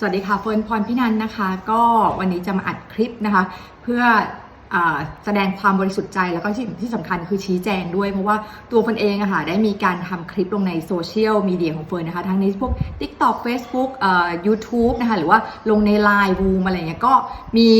สวัสดีค่ะเฟิร์นพรพินันนะคะ ก็วันนี้จะมาอัดคลิปนะคะ เพื่ออแสดงความบริสุทธิ์ใจแล้วก็ที่ที่สำคัญคือชี้แจงด้วย เพราะว่าตัวเฟิร์นเองอะค่ะได้มีการทำคลิปลงในโซเชียลมีเดียของเฟิร์นนะคะ ทั้งในพวก TikTok Facebook เอ่อ YouTube นะคะ หรือว่าลงใน Line วูมอะไรเงี้ยก็มี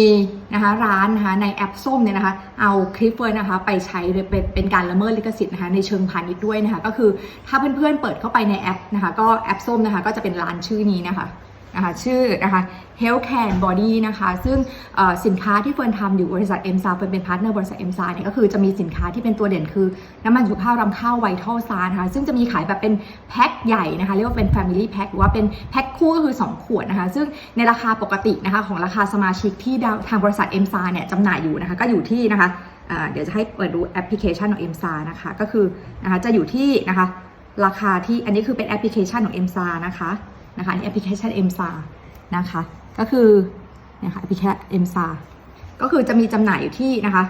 นะคะร้านนะคะในแอปส้มเนี่ยนะคะ เอาคลิปเฟิร์นนะคะ ไปใช้เป็นเป็นการละเมิดลิขสิทธิ์นะคะในเชิงพาณิชย์ด้วยนะคะ ก็คือถ้าเพื่อนๆเปิดเข้าไปในแอปนะคะ ก็แอปส้มนะคะก็จะเป็นร้านชื่อนี้นะคะ นะคะชื่อนะคะ Health Care Body นะคะ ซึ่งสินค้าที่เฟิร์นทำอยู่บริษัท m s a เฟิร์นเป็นพาร์ทเนอร์บริษัท m s a เนี่ยก็คือจะมีสินค้าที่เป็นตัวเด่นคือ น้ำมันสุขภาพรำข้าวไวท์ทอลซานะคะ ซึ่งจะมีขายแบบเป็นแพ็คใหญ่นะคะ เรียกว่าเป็น Family Pack หรือว่าเป็นแพ็คคู่ก็คือ 2 ขวดนะคะ ซึ่งในราคาปกตินะคะของราคาสมาชิกที่ทางบริษัท m s a เนี่ยจำหน่ายอยู่นะคะก็อยู่ที่นะคะเดี๋ยวจะให้เปิดดูแอปพลิเคชันของ m s a นะคะก็คือนะคะจะอยู่ที่นะคะราคาที่อันนี้คือเป็นแอปพลิเคชันของ m s a นะคะ นะคะนี่แอปพลิเคชัน m s a นะคะ ก็คือนะคะพิแคชัน m s a ก็คือจะมีจำหน่ายอยู่ที่นะคะ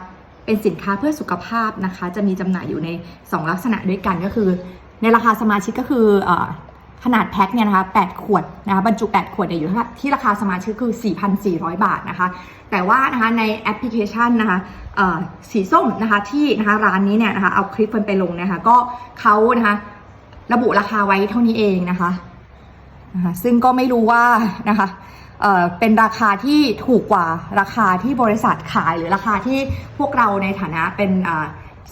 เป็นสินค้าเพื่อสุขภาพนะคะ จะมีจำหน่ายอยู่ใน 2 ลักษณะด้วยกันก็คือ ในราคาสมาชิกก็คืออขนาดแพ็คเนี่ยนะคะ8ขวดนะคะบรรจุ 8 ขวดเนี่ยอยู่ที่ราคาสมาชิกคือ 4,400 บาทนะคะ แต่ว่านะคะในแอปพลิเคชันนะคะสีส้มนะคะที่นะคะร้านนี้เนี่ยนะคะเอาคลิปมันไปลงนะคะก็เขานะคะระบุราคาไว้เท่านี้เองนะคะ นะคะซึ่งก็ไม่รู้ว่านะคะเเป็นราคาที่ถูกกว่าราคาที่บริษัทขายหรือราคาที่พวกเราในฐานะเป็น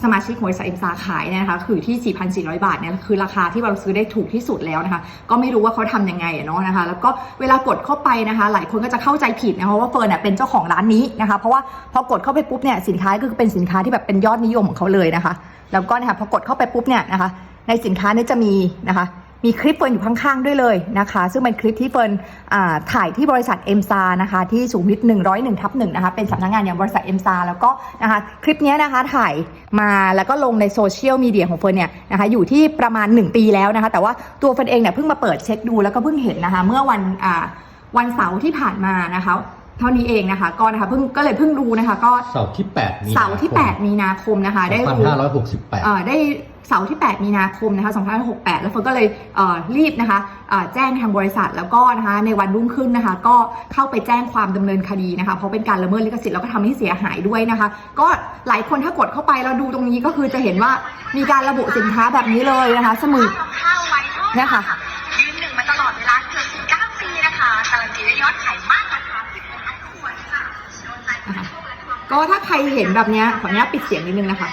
สมาชิกของบริษัทเอ็มซาขายเนี่ยนะคะคือที่ 4,400 บาทเนี่ยคือราคาที่เราซื้อได้ถูกที่สุดแล้วนะคะ ก็ไม่รู้ว่าเขาทำยังไงเนาะนะคะ แล้วก็เวลากดเข้าไปนะคะ หลายคนก็จะเข้าใจผิดนะคะว่าเฟิร์นเป็นเจ้าของร้านนี้นะคะ เพราะว่าพอกดเข้าไปปุ๊บเนี่ยสินค้าก็คือเป็นสินค้าที่แบบเป็นยอดนิยมของเขาเลยนะคะ แล้วก็นะคะพอกดเข้าไปปุ๊บเนี่ยนะคะ ในสินค้านี่ยจะมีนะคะ มีคลิปเฟิร์นอยู่ข้างๆด้วยเลยนะคะ ซึ่งเป็นคลิปที่เฟิร์นถ่ายที่บริษัทเอ็มซานะคะที่สูงวิท101ทับหนึ่งนะคะเป็นสำนักงานอย่างบริษัทเอ็มซาแล้วก็นะคะคลิปนี้นะคะถ่ายมาแล้วก็ลงในโซเชียลมีเดียของเฟิร์นเนี่ยนะคะอยู่ที่ประมาณ 1 ปีแล้วนะคะ แต่ว่าตัวเฟิร์นเองเนี่ยเพิ่งมาเปิดเช็คดูแล้วก็เพิ่งเห็นนะคะ เมื่อวันวันเสาร์ที่ผ่านมานะคะ เท่านี้เองนะคะ ก็นะคะเพิ่งก็เลยเพิ่งรู้นะคะ ก็เสาร์ที่8มีเสาร์ที่ 8 มีนาคมนะคะ ได้รู้2568 เอ่อได้เสาร์ที่ 8 มีนาคมนะคะ2568 แล้วเฟิร์นก็เลยเอ่อรีบนะคะเอ่อแจ้งทางบริษัทแล้วก็นะคะในวันรุ่งขึ้นนะคะ ก็เข้าไปแจ้งความดำเนินคดีนะคะ เพราะเป็นการละเมิดลิขสิทธิ์แล้วก็ทำให้เสียหายด้วยนะคะ ก็หลายคนถ้ากดเข้าไปแล้วดูตรงนี้ก็คือจะเห็นว่ามีการระบุสินค้าแบบนี้เลยนะคะ สมุดข้าวไว้ทอดเนี่ยค่ะ ก็ถ้าใครเห็นแบบเนี้ยขออนุญาตปิดเสียงนิดนึงนะคะ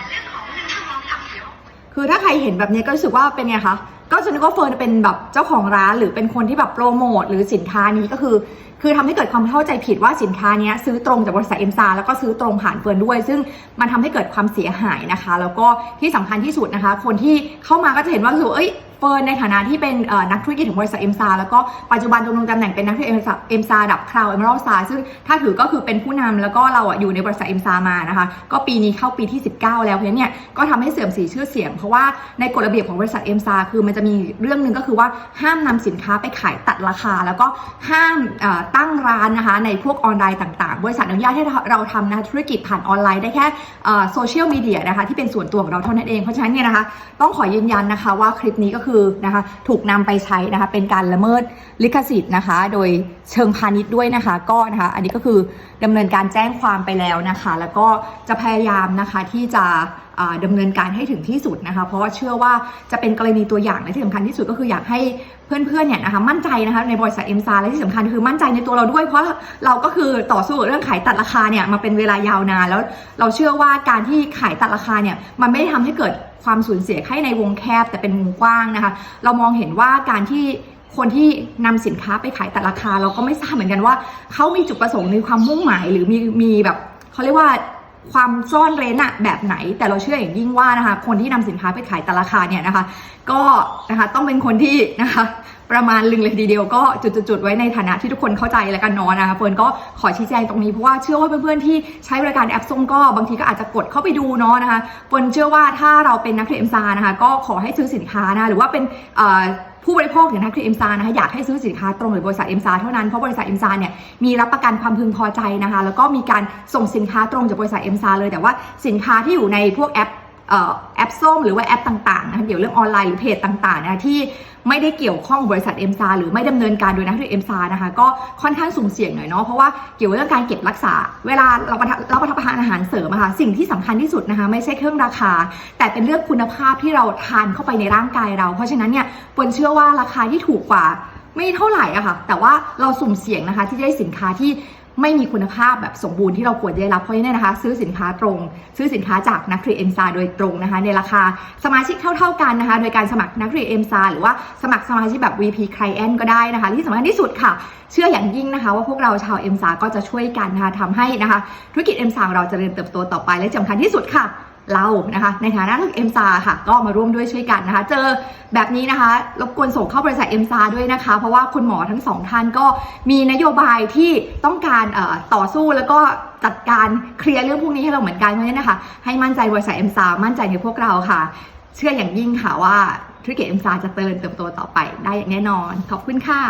คือถ้าใครเห็นแบบนี้ก็รู้สึกว่าเป็นไงคะก็จะนึกว่าเฟิร์นเป็นแบบเจ้าของร้านหรือเป็นคนที่แบบโปรโมทหรือสินค้านี้ก็คือ คือทำให้เกิดความเข้าใจผิดว่าสินค้านี้ซื้อตรงจากบริษัทเอ็มซาแล้วก็ซื้อตรงผ่านเฟิร์นด้วย ซึ่งมันทำให้เกิดความเสียหายนะคะ แล้วก็ที่สำคัญที่สุดนะคะ คนที่เข้ามาก็จะเห็นว่ารู้เอ้ย ฟิร์นในฐานะที่เป็นนักธุรกิจของบริษัทเอ็มซาแล้วก็ปัจจุบันดำรงตำแหน่งเป็นนักธุรกิจเอ็มซาดับคราวเอเมอรัลซาซึ่งถ้าถือก็คือเป็นผู้นำแล้วก็เราอะอยู่ในบริษัทเอ็มซามานะคะก็ปีนี้เข้าปีที่ 19 แล้วเพราะฉะนั้นเนี่ยก็ทำให้เสื่อมเสียชื่อเสียง เพราะว่าในกฎระเบียบของบริษัทเอ็มซาคือมันจะมีเรื่องหนึ่งก็คือว่าห้ามนำสินค้าไปขายตัดราคา แล้วก็ห้ามตั้งร้านนะคะในพวกออนไลน์ต่างๆ บริษัทอนุญาตให้เราทำนะคะธุรกิจผ่านออนไลน์ได้แค่โซเชียลมีเดียนะคะที่เป็นส่วนตัวของเราเท่านั้นเองเพราะฉะนั้นเนี่ยนะคะต้องขอยืนยันนะคะว่าคลิปนี้ก็คือนะคะถูกนำไปใช้นะคะเป็นการละเมิดลิขสิทธิ์นะคะ โดยเชิงพาณิชย์ด้วยนะคะ ก็นะคะอันนี้ก็คือดำเนินการแจ้งความไปแล้วนะคะ แล้วก็จะพยายามนะคะที่จะ อ่าดำเนินการให้ถึงที่สุดนะคะ เพราะว่าเชื่อว่าจะเป็นกรณีตัวอย่างและที่สำคัญที่สุดก็คืออยากให้เพื่อนๆเนี่ยนะคะมั่นใจนะคะในบริษัทเอ็มซาและที่สำคัญคือมั่นใจในตัวเราด้วย เพราะเราก็คือต่อสู้เรื่องขายตัดราคาเนี่ยมาเป็นเวลายาวนานแล้วเราเชื่อว่าการที่ขายตัดราคาเนี่ยมันไม่ได้ทำให้เกิดความสูญเสียแค่ในวงแคบแต่เป็นวงกว้างนะคะ เรามองเห็นว่าการที่คนที่นำสินค้าไปขายตัดราคา เราก็ไม่ทราบเหมือนกันว่า เขามีจุดประสงค์ในความมุ่งหมาย หรือมีมีแบบเขาเรียกว่า ความซ่อนเร้นอะแบบไหน แต่เราเชื่ออย่างยิ่งว่านะคะคนที่นำสินค้าไปขายแต่ราคาเนี่ยนะคะ ก็นะคะต้องเป็นคนที่นะคะประมาณลึงเลยทีเดียวก็จุดๆไว้ในฐานะที่ทุกคนเข้าใจแล้วกันเนอนนะคะเฟิร์นก็ขอชี้แจงตรงนี้เพราะว่าเชื่อว่าเพื่อนๆที่ใช้บริการแอปส้มก็บางทีก็อาจจะกดเข้าไปดูเนาะนะคะเฟิร์นเชื่อว่าถ้าเราเป็นนักเรียนเอ็มซานะคะก็ขอให้ซื้อสินค้านะหรือว่าเป็นอ่อ ผู้บริโภคอย่างนักคือเอ็มซานะคะอยากให้ซื้อสินค้าตรงหรือบริษัทเอ็มซาเท่านั้นเพราะบริษัทเอ็มซาเนี่ยมีรับประกันความพึงพอใจนะคะ แล้วก็มีการส่งสินค้าตรงจากบริษัทเอ็มซาเลยแต่ว่าสินค้าที่อยู่ในพวกแอป แอปส้มหรือว่าแอปต่างๆนะคะเกี่ยวเรื่องออนไลน์หรือเพจต่างๆนะคะที่ไม่ได้เกี่ยวข้องกับบริษัทเอ็มซาหรือไม่ดำเนินการโดยนักธุรกิจเอ็มซานะคะก็ค่อนข้างสุ่มเสี่ยงหน่อยเนาะเพราะว่าเกี่ยวกับเรื่องการเก็บรักษา เวลาเราประทานเราประทานอาหารเสริมอะค่ะสิ่งที่สำคัญที่สุดนะคะไม่ใช่เครื่องราคา แต่เป็นเรื่องคุณภาพที่เราทานเข้าไปในร่างกายเรา เพราะฉะนั้นเนี่ยปนเชื่อว่าราคาที่ถูกกว่าไม่เท่าไหร่อะค่ะแต่ว่าเราสุ่มเสี่ยงนะคะที่ได้สินค้าที่ ไม่มีคุณภาพแบบสมบูรณ์ที่เราควรจะได้รับเพราะฉะนั้นนะคะ ซื้อสินค้าตรง ซื้อสินค้าจากนักเรียนเอ็มซาโดยตรงนะคะในราคาสมาชิกเท่า ๆกันนะคะ โดยการสมัครนักเรียนเอ็มซาหรือว่าสมัครสมาชิกแบบ VP Client ก็ได้นะคะ ที่สำคัญที่สุดค่ะ เชื่ออย่างยิ่งนะคะ ว่าพวกเราชาวเอ็มซาก็จะช่วยกันนะคะทำให้นะคะ ธุรกิจเอ็มซาเราจเจริญเติบโตต่อไปและสำคัญที่สุดค่ะ เรานะคะ ในฐานะเอ็มซาค่ะก็มาร่วมด้วยช่วยกันนะคะ เจอแบบนี้นะคะ รบกวนส่งเข้าบริษัทเอ็มซาด้วยนะคะ เพราะว่าคุณหมอทั้งสองท่านก็มีนโยบายที่ต้องการต่อสู้แล้วก็จัดการเคลียร์เรื่องพวกนี้ให้เราเหมือนกันเพราะฉะนั้นนะคะ ให้มั่นใจบริษัทเอ็มซามั่นใจในพวกเราค่ะ เชื่ออย่างยิ่งค่ะว่าธุรกิจเอ็มซาจะเติบโตต่อไปได้อย่างแน่นอน ขอบคุณค่ะ